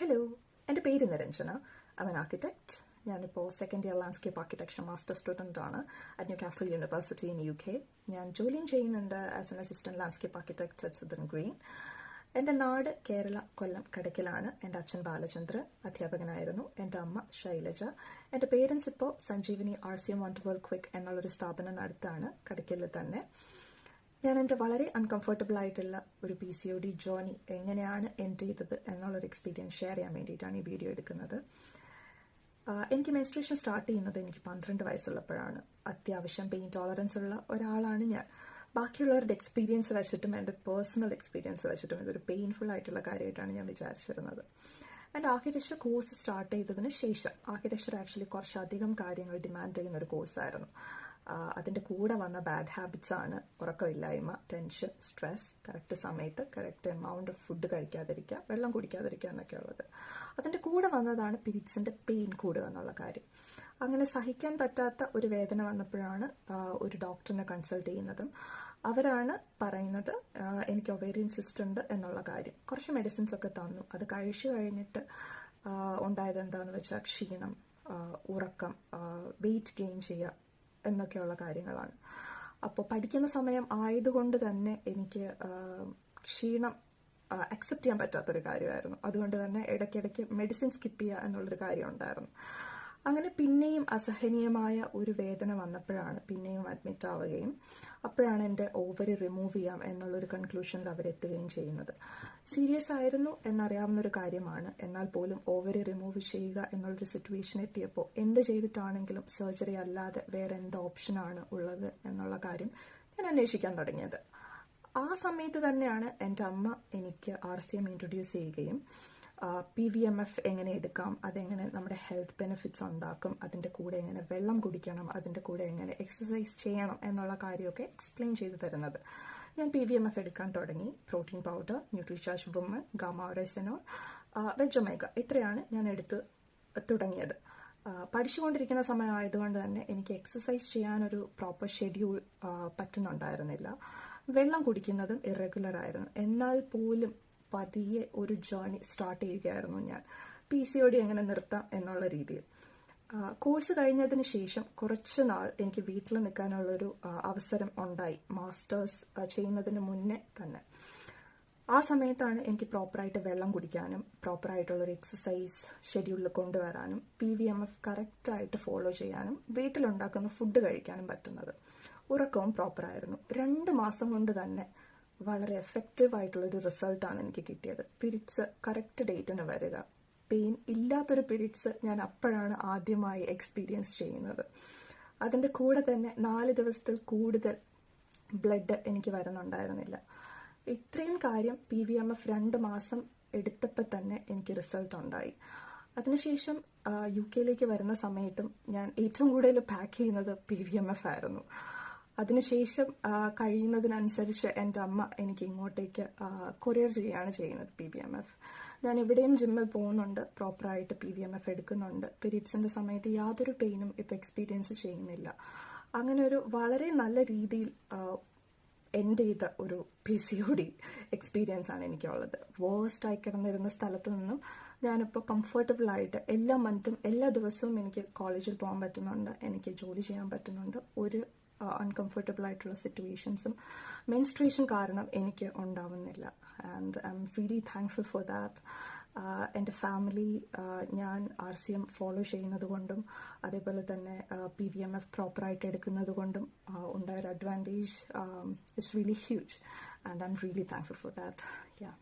Hello എന്റെ പേര് നിരഞ്ജന. അവൻ ആർക്കിടെക്ട് ഞാനിപ്പോൾ second year landscape architecture master student ആണ്. At Newcastle university in U K ഞാൻ ജോലിയും ചെയ്യുന്നുണ്ട് as an assistant landscape architect at green എന്റെ നാട് കേരള കൊല്ലം കടക്കിലാണ്. എന്റെ അച്ഛൻ ബാലചന്ദ്രൻ അധ്യാപകനായിരുന്നു. എന്റെ അമ്മ ശൈലജ. എന്റെ പേരൻസ് ഇപ്പോൾ Sanjeevini R C M Wonder World Quick എന്നുള്ളൊരു സ്ഥാപനം നടത്താണ് കടക്കലിൽ തന്നെ. ഞാൻ എന്റെ വളരെ അൺകംഫർട്ടബിൾ ആയിട്ടുള്ള ഒരു P C O D journey എങ്ങനെയാണ് എൻഡ് ചെയ്തത് എന്നുള്ളൊരു എക്സ്പീരിയൻസ് ഷെയർ ചെയ്യാൻ വേണ്ടിയിട്ടാണ് ഈ വീഡിയോ എടുക്കുന്നത്. എനിക്ക് മെൻസ്ട്രേഷൻ സ്റ്റാർട്ട് ചെയ്യുന്നത് എനിക്ക് പന്ത്രണ്ട് വയസ്സുള്ളപ്പോഴാണ്. അത്യാവശ്യം പെയിൻ ടോളറൻസ് ഉള്ള ഒരാളാണ് ഞാൻ. ബാക്കിയുള്ളവരുടെ എക്സ്പീരിയൻസ് വെച്ചിട്ടും എന്റെ പേഴ്സണൽ എക്സ്പീരിയൻസ് വെച്ചിട്ടും ഇതൊരു പെയിൻഫുൾ ആയിട്ടുള്ള കാര്യമായിട്ടാണ് ഞാൻ വിചാരിച്ചിരുന്നത്. എന്റെ ആർക്കിടെക്ചർ കോഴ്സ് സ്റ്റാർട്ട് ചെയ്തതിന് ശേഷം ആർക്കിടെക്ചർ ആക്ച്വലി കുറച്ചധികം കാര്യങ്ങൾ ഡിമാൻഡ് ചെയ്യുന്ന ഒരു കോഴ്സായിരുന്നു അതിന്റെ കൂടെ വന്ന ബാഡ് ഹാബിറ്റ്സ് ആണ് ഉറക്കമില്ലായ്മ ടെൻഷൻ സ്ട്രെസ് കറക്റ്റ് സമയത്ത് കറക്റ്റ് എമൗണ്ട് ഓഫ് ഫുഡ് കഴിക്കാതിരിക്കുക വെള്ളം കുടിക്കാതിരിക്കുക എന്നൊക്കെ ഉള്ളത്. അതിന്റെ കൂടെ വന്നതാണ് പീരീഡ്സിന്റെ പെയിൻ കൂടുക എന്നുള്ള കാര്യം. അങ്ങനെ സഹിക്കാൻ പറ്റാത്ത ഒരു വേദന വന്നപ്പോഴാണ് ഒരു ഡോക്ടറിനെ കൺസൾട്ട് ചെയ്യുന്നതും. അവരാണ് പറയുന്നത് എനിക്ക് ഒവേറിയൻ സിസ്റ്റ് ഉണ്ട് എന്നുള്ള കാര്യം. കുറച്ച് മെഡിസിൻസ് ഒക്കെ തന്നു. അത് കഴിച്ചു കഴിഞ്ഞിട്ട് ഉണ്ടായത് എന്താണെന്ന് വെച്ചാൽ ക്ഷീണം ഉറക്കം വെയിറ്റ് ഗെയിൻ ചെയ്യുക എന്നൊക്കെയുള്ള കാര്യങ്ങളാണ്. അപ്പോൾ പഠിക്കുന്ന സമയം ആയതുകൊണ്ട് തന്നെ എനിക്ക് ക്ഷീണം അക്സെപ്റ്റ് ചെയ്യാൻ പറ്റാത്തൊരു കാര്യമായിരുന്നു. അതുകൊണ്ട് തന്നെ ഇടയ്ക്കിടയ്ക്ക് മെഡിസിൻ സ്കിപ്പ് ചെയ്യുക എന്നുള്ളൊരു കാര്യം ഉണ്ടായിരുന്നു. അങ്ങനെ പിന്നെയും അസഹനീയമായ ഒരു വേദന വന്നപ്പോഴാണ് പിന്നെയും അഡ്മിറ്റ് ആവുകയും അപ്പോഴാണ് എന്റെ ഓവറി റിമൂവ് ചെയ്യാം എന്നുള്ളൊരു കൺക്ലൂഷനിൽ അവരെത്തുകയും ചെയ്യുന്നത്. സീരിയസ് ആയിരുന്നു എന്നറിയാവുന്ന ഒരു കാര്യമാണ്. എന്നാൽ പോലും ഓവറി റിമൂവ് ചെയ്യുക എന്നുള്ളൊരു സിറ്റുവേഷൻ എത്തിയപ്പോൾ എന്ത് ചെയ്തിട്ടാണെങ്കിലും സർജറി അല്ലാതെ വേറെ എന്ത് ഓപ്ഷനാണ് ഉള്ളത് എന്നുള്ള കാര്യം ഞാൻ അന്വേഷിക്കാൻ തുടങ്ങിയത്. ആ സമയത്ത് തന്നെയാണ് എന്റെ അമ്മ എനിക്ക് ആർ സി എം ഇൻട്രൊഡ്യൂസ് ചെയ്യുകയും പി വി എം എഫ് എങ്ങനെ എടുക്കാം? അതെങ്ങനെ നമ്മുടെ ഹെൽത്ത് ബെനിഫിറ്റ്സ് ഉണ്ടാക്കും? അതിന്റെ കൂടെ എങ്ങനെ വെള്ളം കുടിക്കണം? അതിന്റെ കൂടെ എങ്ങനെ എക്സസൈസ് ചെയ്യണം? എന്നുള്ള കാര്യമൊക്കെ എക്സ്പ്ലെയിൻ ചെയ്തു തരുന്നത്. ഞാൻ പി വി എം എഫ് എടുക്കാൻ തുടങ്ങി. പ്രോട്ടീൻ പൗഡർ ന്യൂട്രിചാർജ് വുമൺ ഗാമാറെസിനോൾ വെജൊമേഗ ഇത്രയാണ് ഞാൻ എടുത്ത് തുടങ്ങിയത്. പഠിച്ചുകൊണ്ടിരിക്കുന്ന സമയമായതുകൊണ്ട് തന്നെ എനിക്ക് എക്സസൈസ് ചെയ്യാനൊരു പ്രോപ്പർ ഷെഡ്യൂൾ പറ്റുന്നുണ്ടായിരുന്നില്ല. വെള്ളം കുടിക്കുന്നതും ഇറഗുലർ ആയിരുന്നു. എന്നാൽ പോലും പതിയെ ഒരു ജേർണി സ്റ്റാർട്ട് ചെയ്യുകയായിരുന്നു ഞാൻ. പി സി ഒ ഡി എങ്ങനെ നിർത്താം എന്നുള്ള രീതിയിൽ. കോഴ്സ് കഴിഞ്ഞതിന് ശേഷം കുറച്ച് നാൾ എനിക്ക് വീട്ടിൽ നിൽക്കാനുള്ളൊരു അവസരം ഉണ്ടായി. മാസ്റ്റേഴ്സ് ചെയ്യുന്നതിന് മുന്നേ തന്നെ. ആ സമയത്താണ് എനിക്ക് പ്രോപ്പറായിട്ട് വെള്ളം കുടിക്കാനും പ്രോപ്പറായിട്ടുള്ളൊരു എക്സസൈസ് ഷെഡ്യൂളിൽ കൊണ്ടുവരാനും പി വി എം എഫ് കറക്റ്റായിട്ട് ഫോളോ ചെയ്യാനും വീട്ടിലുണ്ടാക്കുന്ന ഫുഡ് കഴിക്കാനും പറ്റുന്നത്. ഉറക്കവും പ്രോപ്പറായിരുന്നു രണ്ട് മാസം കൊണ്ട് തന്നെ വളരെ എഫക്റ്റീവ് ആയിട്ടുള്ളൊരു റിസൾട്ടാണ് എനിക്ക് കിട്ടിയത്. പീരീഡ്സ് കറക്റ്റ് ഡേറ്റിന് വരിക. പെയിൻ ഇല്ലാത്തൊരു പീരീഡ്സ് ഞാൻ അപ്പോഴാണ് ആദ്യമായി എക്സ്പീരിയൻസ് ചെയ്യുന്നത്. അതിന്റെ കൂടെ തന്നെ നാല് ദിവസത്തിൽ കൂടുതൽ ബ്ലഡ് എനിക്ക് വരുന്നുണ്ടായിരുന്നില്ല. ഇത്രയും കാര്യം പി വി എം എഫ് രണ്ട് മാസം എടുത്തപ്പോൾ തന്നെ എനിക്ക് റിസൾട്ട് ഉണ്ടായി. അതിനുശേഷം യു കെയിലേക്ക് വരുന്ന സമയത്തും ഞാൻ ഏറ്റവും കൂടുതൽ പാക്ക് ചെയ്യുന്നത് പി വി എം എഫ് ആയിരുന്നു. അതിനുശേഷം കഴിയുന്നതിനനുസരിച്ച് എന്റെ അമ്മ എനിക്ക് ഇങ്ങോട്ടേക്ക് കൊറിയർ ചെയ്യുകയാണ് ചെയ്യുന്നത് പി ബി എം എഫ്. ഞാൻ ഇവിടെയും ജിമ്മിൽ പോകുന്നുണ്ട് പ്രോപ്പറായിട്ട് പി വി എം എഫ് എടുക്കുന്നുണ്ട്. പീരീഡ്സിന്റെ സമയത്ത് യാതൊരു പെയിനും ഇപ്പോൾ എക്സ്പീരിയൻസ് ചെയ്യുന്നില്ല. അങ്ങനെ ഒരു വളരെ നല്ല രീതിയിൽ എൻഡ് ചെയ്ത ഒരു P C O D experience ആണ് എനിക്കുള്ളത്. വേഴ്സ്റ്റായി കിടന്നിരുന്ന സ്ഥലത്ത് നിന്നും ഞാനിപ്പോൾ കംഫർട്ടബിൾ ആയിട്ട് എല്ലാ മന്തും എല്ലാ ദിവസവും എനിക്ക് കോളേജിൽ പോകാൻ പറ്റുന്നുണ്ട് എനിക്ക് ജോലി ചെയ്യാൻ പറ്റുന്നുണ്ട്. ഒരു അൺകംഫർട്ടബിൾ ആയിട്ടുള്ള സിറ്റുവേഷൻസും മെൻസ്ട്രേഷൻ കാരണം എനിക്ക് ഉണ്ടാവുന്നില്ല. And I'm really thankful for that എന്റെ ഫാമിലി ഞാൻ ആർ സി എം ഫോളോ ചെയ്യുന്നത് കൊണ്ടും അതേപോലെ തന്നെ പി വി എം എഫ് പ്രോപ്പറായിട്ട് എടുക്കുന്നത് കൊണ്ടും ഉണ്ടായൊരു advantage it's really huge and I'm really thankful for that yeah